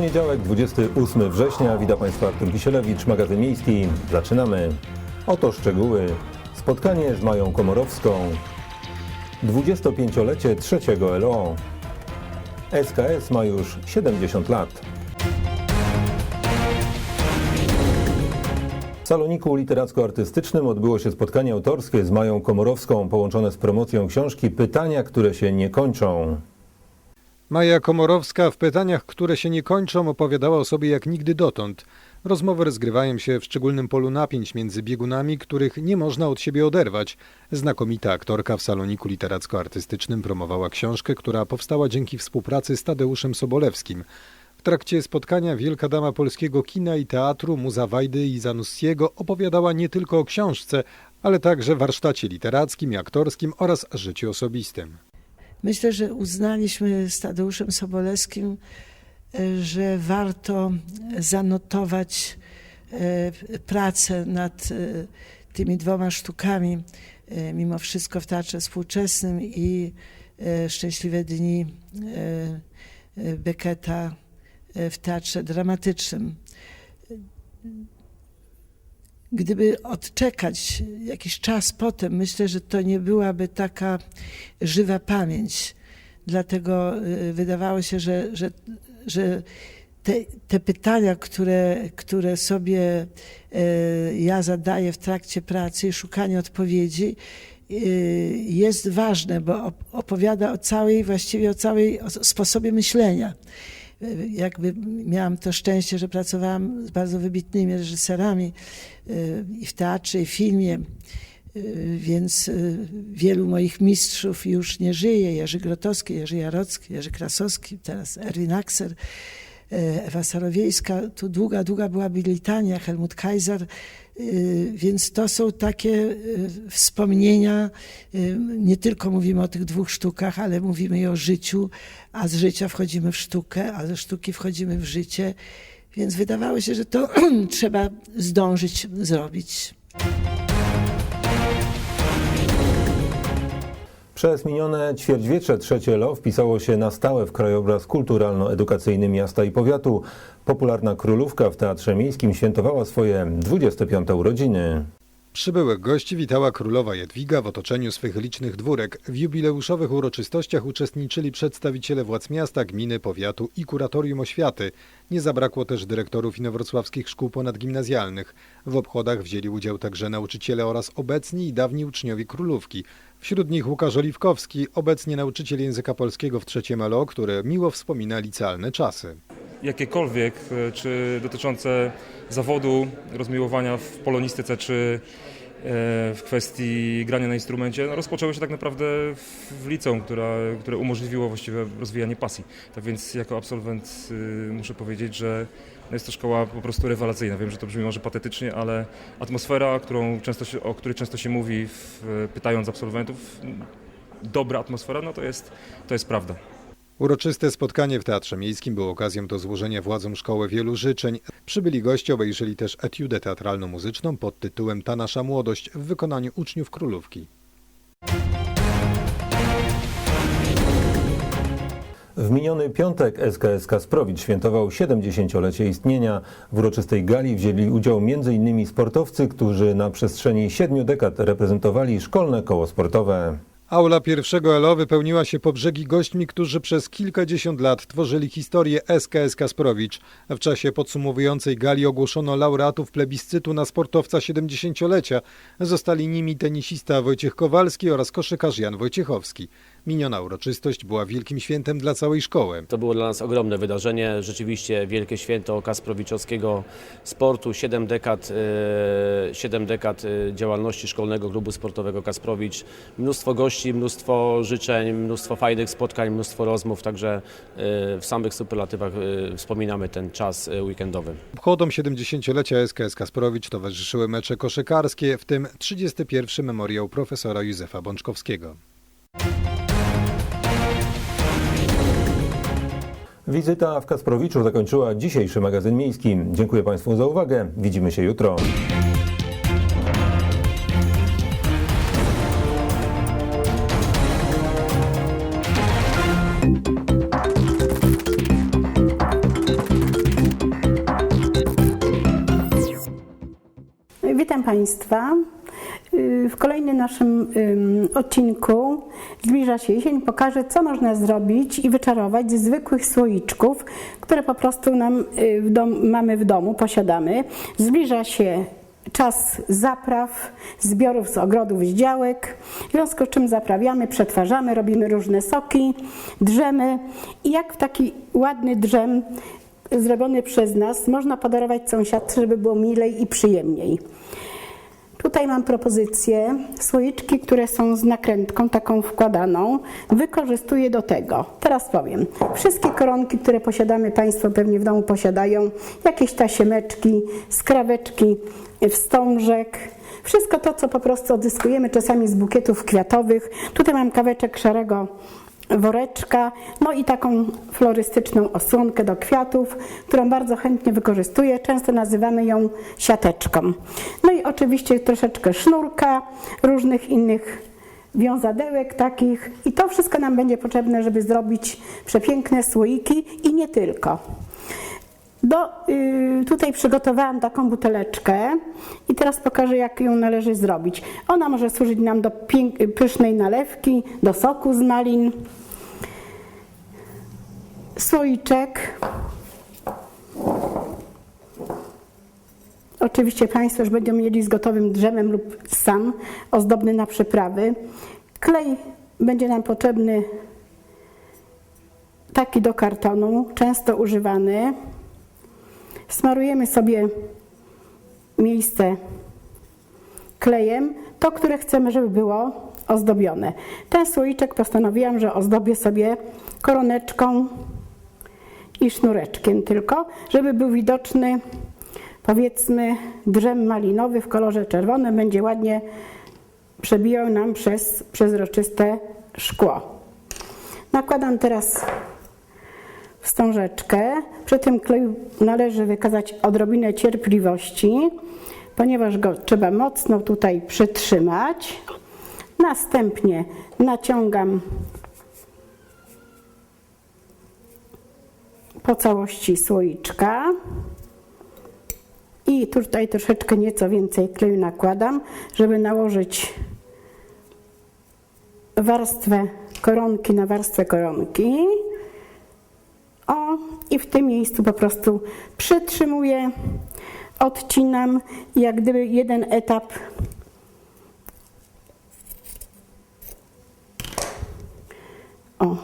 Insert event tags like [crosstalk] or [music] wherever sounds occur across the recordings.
Poniedziałek, 28 września. Witam Państwa Artur Kisielewicz, magazyn miejski. Zaczynamy. Oto szczegóły. Spotkanie z Mają Komorowską. 25-lecie trzeciego LO. SKS ma już 70 lat. W Saloniku Literacko-Artystycznym odbyło się spotkanie autorskie z Mają Komorowską połączone z promocją książki Pytania, które się nie kończą. Maja Komorowska w pytaniach, które się nie kończą, opowiadała o sobie jak nigdy dotąd. Rozmowy rozgrywają się w szczególnym polu napięć między biegunami, których nie można od siebie oderwać. Znakomita aktorka w saloniku literacko-artystycznym promowała książkę, która powstała dzięki współpracy z Tadeuszem Sobolewskim. W trakcie spotkania wielka dama polskiego kina i teatru, muza Wajdy i Zanussiego opowiadała nie tylko o książce, ale także warsztacie literackim i aktorskim oraz życiu osobistym. Myślę, że uznaliśmy z Tadeuszem Sobolewskim, e, że warto zanotować e, pracę nad e, tymi dwoma sztukami, mimo wszystko w Teatrze Współczesnym i Szczęśliwe Dni Becketa w Teatrze Dramatycznym. Gdyby odczekać jakiś czas potem, myślę, że to nie byłaby taka żywa pamięć. Dlatego y, wydawało się, że, że, że te, te pytania, które, które sobie y, ja zadaję w trakcie pracy i szukanie odpowiedzi, y, jest ważne, bo op- opowiada o całej, właściwie o całej sposobie myślenia. Y, Jakby miałam to szczęście, że pracowałam z bardzo wybitnymi reżyserami y, i w teatrze, i w filmie. Y, Więc wielu moich mistrzów już nie żyje. Jerzy Grotowski, Jerzy Jarocki, Jerzy Krasowski, teraz Erwin Akser, Ewa Sarowiejska. Tu długa, długa byłaby litania, Helmut Kaiser. Y, Więc to są takie y, wspomnienia. Nie tylko mówimy o tych dwóch sztukach, ale mówimy i o życiu, a z życia wchodzimy w sztukę, a ze sztuki wchodzimy w życie. Więc wydawało się, że to [clears throat] trzeba zdążyć zrobić. Przez minione ćwierćwiecze trzecie LO wpisało się na stałe w krajobraz kulturalno-edukacyjny miasta i powiatu. Popularna królówka w Teatrze Miejskim świętowała swoje 25 urodziny. Przybyłych gości witała królowa Jadwiga w otoczeniu swych licznych dwórek. W jubileuszowych uroczystościach uczestniczyli przedstawiciele władz miasta, gminy, powiatu i kuratorium oświaty. Nie zabrakło też dyrektorów inowrocławskich szkół ponadgimnazjalnych. W obchodach wzięli udział także nauczyciele oraz obecni i dawni uczniowie królówki. Wśród nich Łukasz Oliwkowski, obecnie nauczyciel języka polskiego w trzecim LO, który miło wspomina licealne czasy. jakiekolwiek, e, czy dotyczące zawodu, rozmiłowania w polonistyce, czy e, w kwestii grania na instrumencie, no, rozpoczęły się tak naprawdę w, liceum, która, które umożliwiło właściwie rozwijanie pasji. Tak więc jako absolwent y, muszę powiedzieć, że no jest to szkoła po prostu rewelacyjna. Wiem, że to brzmi może patetycznie, ale atmosfera, którą często się, o której często się mówi, w, pytając absolwentów, dobra atmosfera, no to jest, to jest prawda. Uroczyste spotkanie w Teatrze Miejskim było okazją do złożenia władzom szkoły wielu życzeń. Przybyli goście obejrzeli też etiudę teatralno-muzyczną pod tytułem Ta nasza młodość w wykonaniu uczniów Królówki. W miniony piątek SKS Kasprowicz świętował 70-lecie istnienia. W uroczystej gali wzięli udział m.in. sportowcy, którzy na przestrzeni siedmiu dekad reprezentowali szkolne koło sportowe. Aula pierwszego LO wypełniła się po brzegi gośćmi, którzy przez kilkadziesiąt lat tworzyli historię SKS Kasprowicz. W czasie podsumowującej gali ogłoszono laureatów plebiscytu na sportowca 70-lecia. Zostali nimi tenisista Wojciech Kowalski oraz koszykarz Jan Wojciechowski. Miniona uroczystość była wielkim świętem dla całej szkoły. To było dla nas ogromne wydarzenie, rzeczywiście wielkie święto kasprowiczowskiego sportu, 7 dekad, e, 7 dekad e, działalności Szkolnego Klubu Sportowego Kasprowicz, mnóstwo gości, mnóstwo życzeń, mnóstwo fajnych spotkań, mnóstwo rozmów, także e, w samych superlatywach wspominamy ten czas weekendowy. Obchodom 70-lecia SKS Kasprowicz towarzyszyły mecze koszykarskie, w tym 31. memoriał profesora Józefa Bączkowskiego. Wizyta w Kasprowiczu zakończyła dzisiejszy magazyn miejski. Dziękuję Państwu za uwagę. Widzimy się jutro. Witam Państwa. Y, W kolejnym naszym ym, odcinku zbliża się jesień. Pokażę, co można zrobić i wyczarować ze zwykłych słoiczków, które po prostu nam y, w dom, mamy w domu, posiadamy. Zbliża się czas zapraw, zbiorów z ogrodów, z działek, w związku z czym zaprawiamy, przetwarzamy, robimy różne soki, drzemy i jak w taki ładny drzem zrobiony przez nas można podarować sąsiadce, żeby było milej i przyjemniej. Tutaj mam propozycję. Słoiczki, które są z nakrętką taką wkładaną, wykorzystuję do tego. Teraz powiem. Wszystkie koronki, które posiadamy, Państwo pewnie w domu posiadają, jakieś tasiemeczki, skraweczki, wstążek, wszystko to, co po prostu odzyskujemy czasami z bukietów kwiatowych. Tutaj mam kaweczek szarego woreczka, no i taką florystyczną osłonkę do kwiatów, którą bardzo chętnie wykorzystuję. Często nazywamy ją siateczką. No i oczywiście troszeczkę sznurka, różnych innych wiązadełek takich i to wszystko nam będzie potrzebne, żeby zrobić przepiękne słoiki i nie tylko. Do, y, tutaj przygotowałam taką buteleczkę i teraz pokażę, jak ją należy zrobić. Ona może służyć nam do pięk- pysznej nalewki, do soku z malin. Słoiczek. Oczywiście Państwo już będą mieli z gotowym drzemem lub sam, ozdobny na przyprawy. Klej będzie nam potrzebny taki do kartonu, często używany. Smarujemy sobie miejsce klejem, to, które chcemy, żeby było ozdobione. Ten słoiczek postanowiłam, że ozdobię sobie koroneczką i sznureczkiem tylko, żeby był widoczny powiedzmy drzem malinowy w kolorze czerwonym, będzie ładnie przebijał nam przez przezroczyste szkło. Nakładam teraz wstążeczkę. Przy tym kleju należy wykazać odrobinę cierpliwości, ponieważ go trzeba mocno tutaj przytrzymać. Następnie naciągam po całości słoiczka. I tutaj troszeczkę nieco więcej kleju nakładam, żeby nałożyć warstwę koronki na warstwę koronki. O, i w tym miejscu po prostu przytrzymuję, odcinam jak gdyby jeden etap o,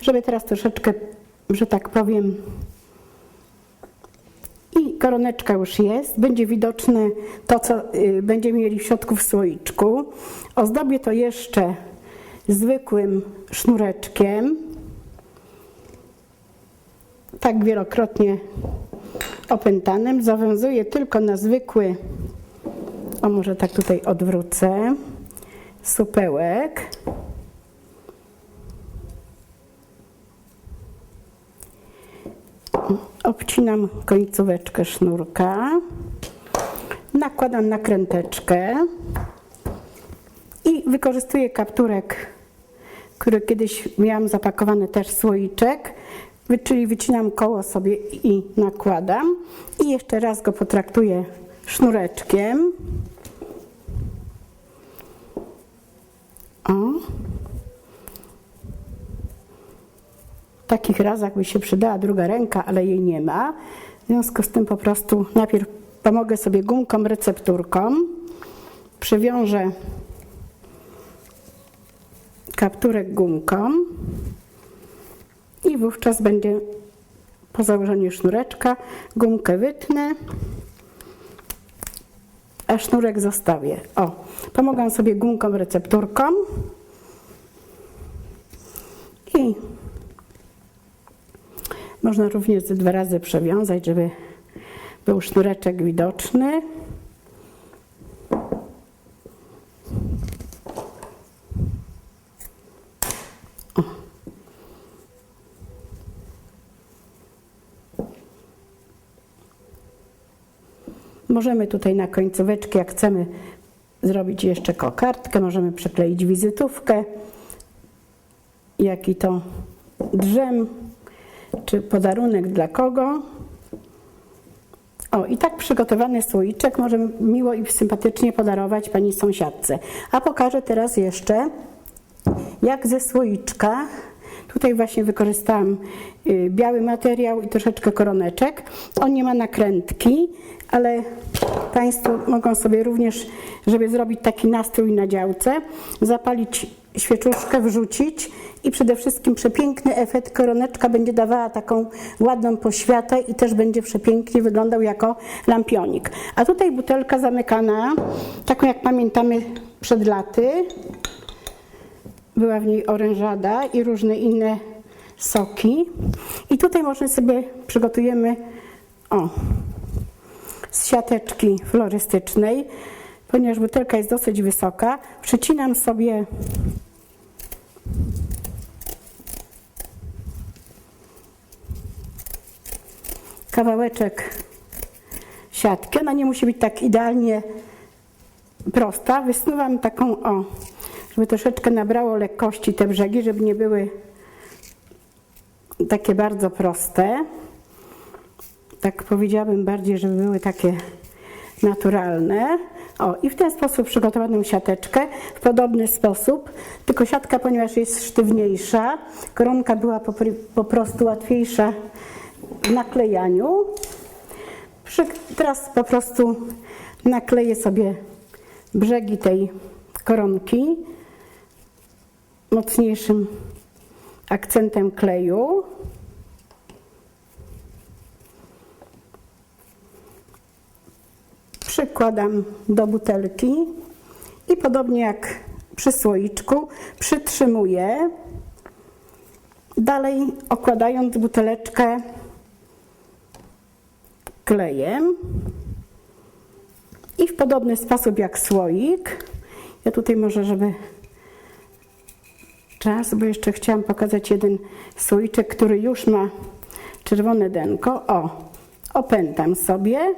żeby teraz troszeczkę, że tak powiem, i koroneczka już jest, będzie widoczne to, co y, będziemy mieli w środku w słoiczku. Ozdobię to jeszcze zwykłym sznureczkiem, tak wielokrotnie opętanym. Zawiązuję tylko na zwykły, o może tak tutaj odwrócę, supełek. Obcinam końcóweczkę sznurka, nakładam nakręteczkę i wykorzystuję kapturek, który kiedyś miałam zapakowany też słoiczek, czyli wycinam koło sobie i nakładam i jeszcze raz go potraktuję sznureczkiem. O. W takich razach by się przydała druga ręka, ale jej nie ma. W związku z tym po prostu najpierw pomogę sobie gumką recepturką, przywiążę kapturek gumką i wówczas będzie po założeniu sznureczka gumkę wytnę, a sznurek zostawię. O, pomogę sobie gumką recepturką i można również ze dwa razy przewiązać, żeby był sznureczek widoczny. Możemy tutaj na końcóweczkę, jak chcemy zrobić jeszcze kokardkę, możemy przykleić wizytówkę, jaki to drzem, czy podarunek dla kogo. O, i tak przygotowany słoiczek możemy miło i sympatycznie podarować pani sąsiadce. A pokażę teraz jeszcze, jak ze słoiczka, tutaj właśnie wykorzystałam y, biały materiał i troszeczkę koroneczek. On nie ma nakrętki, ale Państwo mogą sobie również, żeby zrobić taki nastrój na działce, zapalić świeczuszkę, wrzucić i przede wszystkim przepiękny efekt. Koroneczka będzie dawała taką ładną poświatę i też będzie przepięknie wyglądał jako lampionik. A tutaj butelka zamykana, taką jak pamiętamy przed laty. Była w niej orężada i różne inne soki. I tutaj może sobie przygotujemy o, z siateczki florystycznej, ponieważ butelka jest dosyć wysoka, przycinam sobie kawałeczek siatki. Ona nie musi być tak idealnie prosta. Wysnuwam taką, o, żeby troszeczkę nabrało lekkości te brzegi, żeby nie były takie bardzo proste tak powiedziałabym bardziej, żeby były takie naturalne. O, i w ten sposób przygotowaną siateczkę, w podobny sposób, tylko siatka, ponieważ jest sztywniejsza, koronka była po, po prostu łatwiejsza w naklejaniu. Przy, teraz po prostu nakleję sobie brzegi tej koronki mocniejszym akcentem kleju. przykładam do butelki i podobnie jak przy słoiczku przytrzymuję, dalej okładając buteleczkę klejem i w podobny sposób jak słoik. Ja tutaj może, żeby czas, bo jeszcze chciałam pokazać jeden słoiczek, który już ma czerwone denko. O, opętam sobie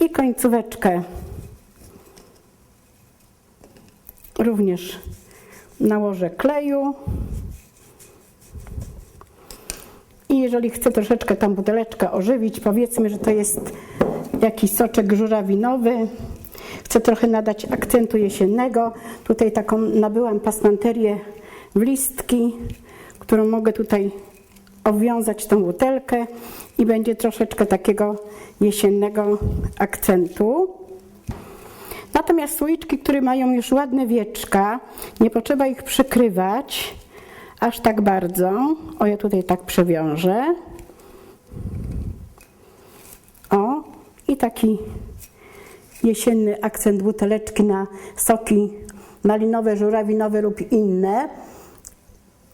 i końcóweczkę również nałożę kleju. I jeżeli chcę troszeczkę tą buteleczkę ożywić, powiedzmy, że to jest jakiś soczek żurawinowy, chcę trochę nadać akcentu jesiennego. Tutaj taką nabyłam pasmanterię w listki, którą mogę tutaj obwiązać tą butelkę i będzie troszeczkę takiego jesiennego akcentu. Natomiast słoiczki, które mają już ładne wieczka, nie potrzeba ich przykrywać aż tak bardzo. O, ja tutaj tak przewiążę. O, i taki jesienny akcent buteleczki na soki malinowe, żurawinowe lub inne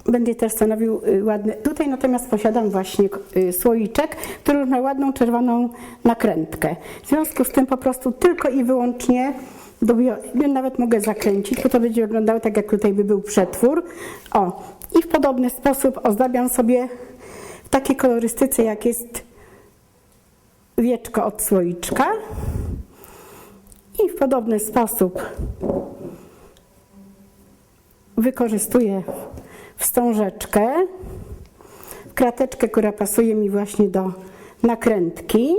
będzie też stanowił y, ładny. Tutaj natomiast posiadam właśnie y, słoiczek, który ma ładną czerwoną nakrętkę. W związku z tym po prostu tylko i wyłącznie ja nawet mogę zakręcić, bo to będzie wyglądało tak, jak tutaj by był przetwór. O, i w podobny sposób ozdabiam sobie w takiej kolorystyce, jak jest wieczko od słoiczka. I w podobny sposób wykorzystuję wstążeczkę, krateczkę, która pasuje mi właśnie do nakrętki.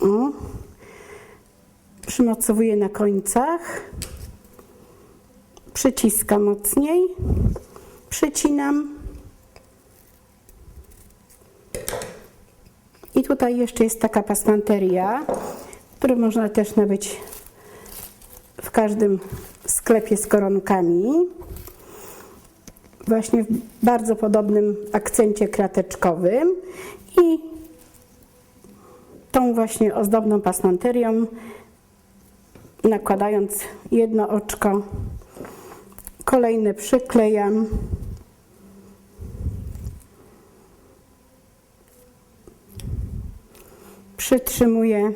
O. Przymocowuję na końcach, przyciskam mocniej, przycinam. I tutaj jeszcze jest taka pasmanteria, którą można też nabyć w każdym sklepie z koronkami. Właśnie w bardzo podobnym akcencie krateczkowym i tą właśnie ozdobną pasmanterią nakładając jedno oczko, kolejne przyklejam. Przytrzymuję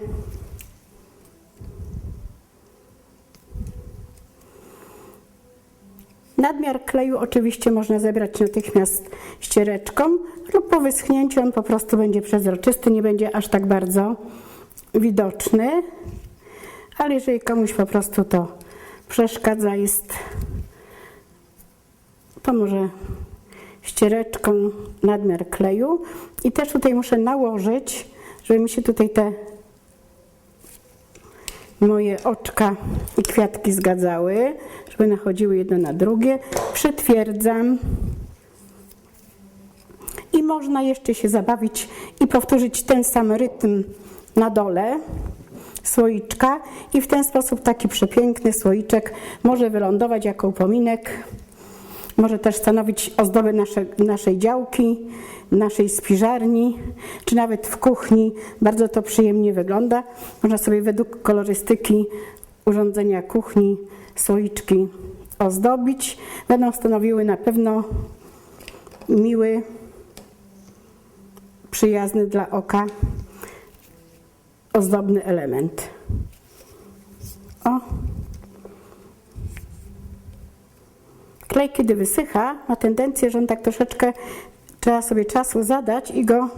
Nadmiar kleju oczywiście można zebrać natychmiast ściereczką lub po wyschnięciu on po prostu będzie przezroczysty, nie będzie aż tak bardzo widoczny. Ale jeżeli komuś po prostu to przeszkadza, jest, to może ściereczką nadmiar kleju i też tutaj muszę nałożyć, żeby mi się tutaj te moje oczka i kwiatki zgadzały, żeby nachodziły jedno na drugie. Przytwierdzam. I można jeszcze się zabawić i powtórzyć ten sam rytm na dole słoiczka i w ten sposób taki przepiękny słoiczek może wylądować jako upominek, może też stanowić ozdobę nasze, naszej działki, naszej spiżarni, czy nawet w kuchni. Bardzo to przyjemnie wygląda. Można sobie według kolorystyki urządzenia kuchni słoiczki ozdobić. Będą stanowiły na pewno miły, przyjazny dla oka ozdobny element. O. Klej, kiedy wysycha, ma tendencję, że on tak troszeczkę trzeba sobie czasu zadać i go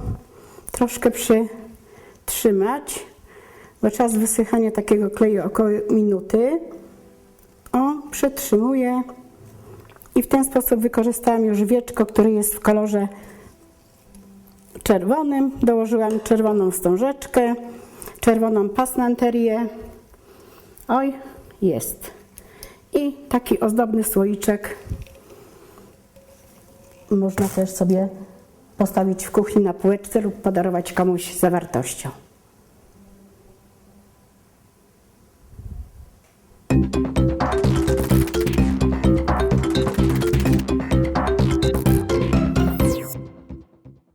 troszkę przytrzymać, bo czas wysychania takiego kleju około minuty. O, przytrzymuję i w ten sposób wykorzystałam już wieczko, które jest w kolorze czerwonym. Dołożyłam czerwoną wstążeczkę, czerwoną pasmanterię. Oj, jest. I taki ozdobny słoiczek można też sobie postawić w kuchni na półeczce lub podarować komuś zawartością.